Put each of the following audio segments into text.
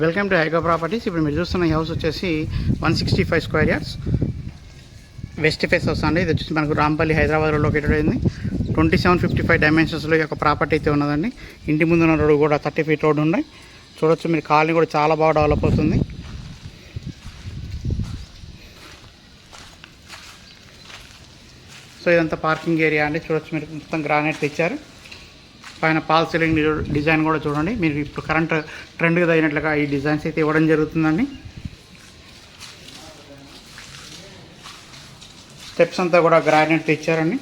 Welcome to హైకో properties. ఇప్పుడు మీరు చూస్తున్న ఈ హౌస్ వచ్చేసి one sixty five square yards. West face house అండి. ఇది వచ్చేసి మనకు రాంపల్లి హైదరాబాద్లో లొకేటెడ్ అయింది. ట్వంటీ సెవెన్ ఫిఫ్టీ ఫైవ్ డైమెన్షన్స్లో ఈ యొక్క ప్రాపర్టీ అయితే ఉన్నదండి. ఇంటి ముందున్న రోడ్డు కూడా థర్టీ ఫీట్ రోడ్డు ఉన్నాయి చూడొచ్చు మీరు కాలనీ కూడా చాలా బాగా డెవలప్ అవుతుంది. సో ఇదంతా పార్కింగ్ ఏరియా అండి. చూడొచ్చు మీరు మొత్తం గ్రానైట్ తెచ్చారు. పైన పాల్ సీలింగ్ డిజైన్ కూడా చూడండి. మీరు ఇప్పుడు కరెంట్ ట్రెండ్గా తగినట్లుగా ఈ డిజైన్స్ అయితే ఇవ్వడం జరుగుతుందండి. స్టెప్స్ అంతా కూడా గ్రానైట్ తెచ్చారండి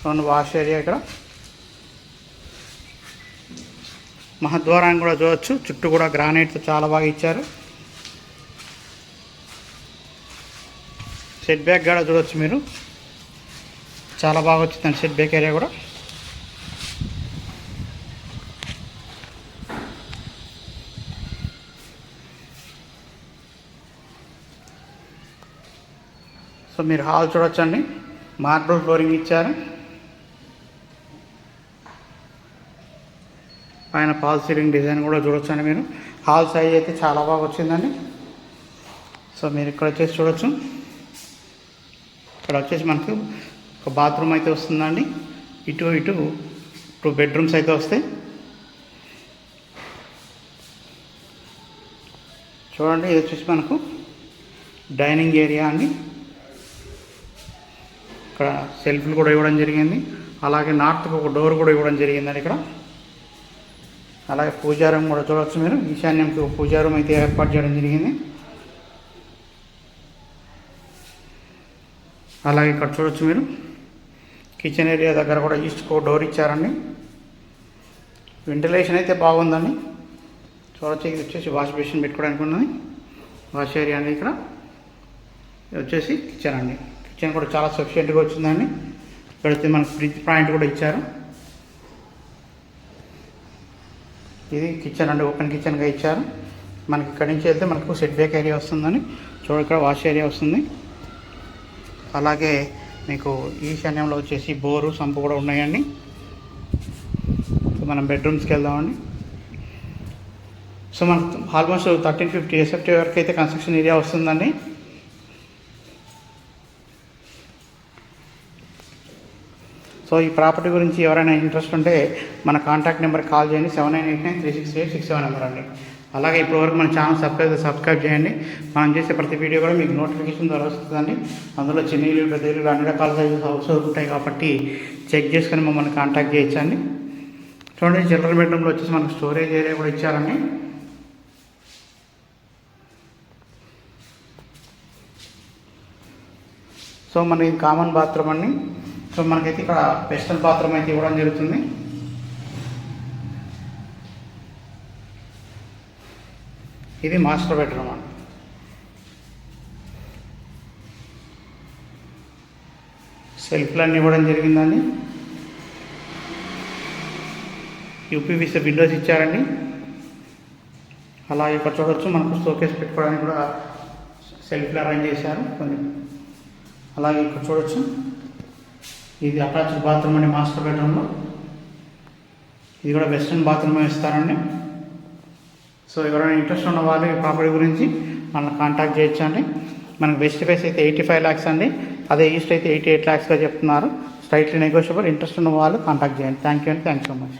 చూడండి వాష్ ఏరియా ఇక్కడ. మహద్వారాన్ని కూడా చూడవచ్చు చుట్టూ కూడా గ్రానైట్తో చాలా బాగా ఇచ్చారు. సెట్ బ్యాక్ కూడా చూడవచ్చు మీరు. చాలా బాగా వచ్చిందండి సెట్ బేక్ ఏరియా కూడా. సో మీరు హాల్ చూడొచ్చండి. మార్బుల్ ఫ్లోరింగ్ ఇచ్చారు. పైన పాల్ సీలింగ్ డిజైన్ కూడా చూడొచ్చండి మీరు. హాల్ సైజ్ అయితే చాలా బాగా వచ్చిందండి. సో మీరు ఇక్కడ వచ్చేసి చూడొచ్చు. ఇక్కడ వచ్చేసి మనకు ఒక బాత్రూమ్ అయితే వస్తుందండి. ఇటు ఇటు టూ బెడ్రూమ్స్ అయితే వస్తాయి. చూడండి ఇది వచ్చేసి మనకు డైనింగ్ ఏరియా అండి. ఇక్కడ సెల్ఫ్లు కూడా ఇవ్వడం జరిగింది. అలాగే నార్త్కి ఒక డోర్ కూడా ఇవ్వడం జరిగిందండి ఇక్కడ. అలాగే పూజారం కూడా చూడవచ్చు మీరు. ఈశాన్యంకి ఒక పూజారం అయితే ఏర్పాటు చేయడం జరిగింది. అలాగే ఇక్కడ చూడవచ్చు మీరు. కిచెన్ ఏరియా దగ్గర కూడా ఈస్ట్కి ఒక డోర్ ఇచ్చారండి. వెంటిలేషన్ అయితే బాగుందండి. చూడొచ్చు ఇది వచ్చేసి వాష్ బేసిన్ పెట్టుకోవడానికి ఉన్నది. వాష్ ఏరియా అండి ఇక్కడ. వచ్చేసి కిచెన్ అండి. కిచెన్ కూడా చాలా సఫిషియెంట్గా వచ్చిందండి. పెడితే మనకు మనకి ఫ్రిడ్జ్ పాయింట్ కూడా ఇచ్చారు. ఇది కిచెన్ అండి ఓపెన్ కిచెన్గా ఇచ్చారు. మనకి ఇక్కడి నుంచి వెళ్తే మనకు సెట్ బ్యాక్ ఏరియా వస్తుందని చూడ ఇక్కడ వాష్ ఏరియా వస్తుంది. అలాగే మీకు ఈశాన్యంలో వచ్చేసి బోరు సంపు కూడా ఉన్నాయండి. సో మనం బెడ్రూమ్స్కి వెళ్దామండి. సో మనకు ఆల్మోస్ట్ థర్టీన్ ఫిఫ్టీ ఎస్ఎఫ్టీ వరకు అయితే కన్స్ట్రక్షన్ ఏరియా వస్తుందండి. సో ఈ ప్రాపర్టీ గురించి ఎవరైనా ఇంట్రెస్ట్ ఉంటే మన కాంటాక్ట్ నెంబర్ కాల్ చేయండి. Seven nine eight nine three six eight six seven number అండి. అలాగే ఇప్పటివరకు మన ఛానల్ సబ్స్క్రైబ్ సబ్స్క్రైబ్ చేయండి. మనం చేసే ప్రతి వీడియో కూడా మీకు నోటిఫికేషన్ ద్వారా వస్తుందండి. అందులో చిన్న ఇల్లు పెద్ద ఇల్లు అన్ని రకాల సైజెస్ హౌస్ ఉంటాయి కాబట్టి చెక్ చేసుకొని మమ్మల్ని కాంటాక్ట్ చేయొచ్చండి. చూడండి చిల్డ్రన్ బెడ్రూమ్లో వచ్చేసి మనకు స్టోరేజ్ ఏరియా కూడా ఇచ్చారండి. సో మనకి కామన్ బాత్రూమ్ అండి. సో మనకైతే ఇక్కడ వెస్టర్న్ బాత్రూమ్ అయితే ఇవ్వడం జరుగుతుంది. ఇది మాస్టర్ బెడ్రూమ్ అండి సెల్ఫ్లన్నీ ఇవ్వడం జరిగిందండి. యూపీవీసీ విండోస్ ఇచ్చారండి. అలాగే ఇక్కడ చూడవచ్చు మనకు షోకేస్ పెట్టుకోవడానికి కూడా సెల్ఫ్లు అరేంజ్ చేశారు కొన్ని. అలాగే ఇక్కడ చూడవచ్చు ఇది అటాచ్డ్ బాత్రూమ్ అండి మాస్టర్ బెడ్రూమ్లో. ఇది కూడా వెస్ట్రన్ బాత్రూమ్ ఇస్తారండి. సో ఎవరైనా ఇంట్రెస్ట్ ఉన్న వాళ్ళు ఈ ప్రాపర్టీ గురించి మనల్ని కాంటాక్ట్ చేయొచ్చు అండి మనకు వెస్ట్ ఫేస్ అయితే ఎయిటీ ఫైవ్ ల్యాక్స్ అండి. అదే ఈస్ట్ అయితే ఎయిటీ ఎయిట్ ల్యాక్స్గా చెప్తున్నారు. స్ట్రైట్లీ నెగోషియబుల్ ఇంట్రెస్ట్ ఉన్న వాళ్ళు కాంటాక్ట్ చేయండి. థ్యాంక్ యూ అండి థ్యాంక్ సో మచ్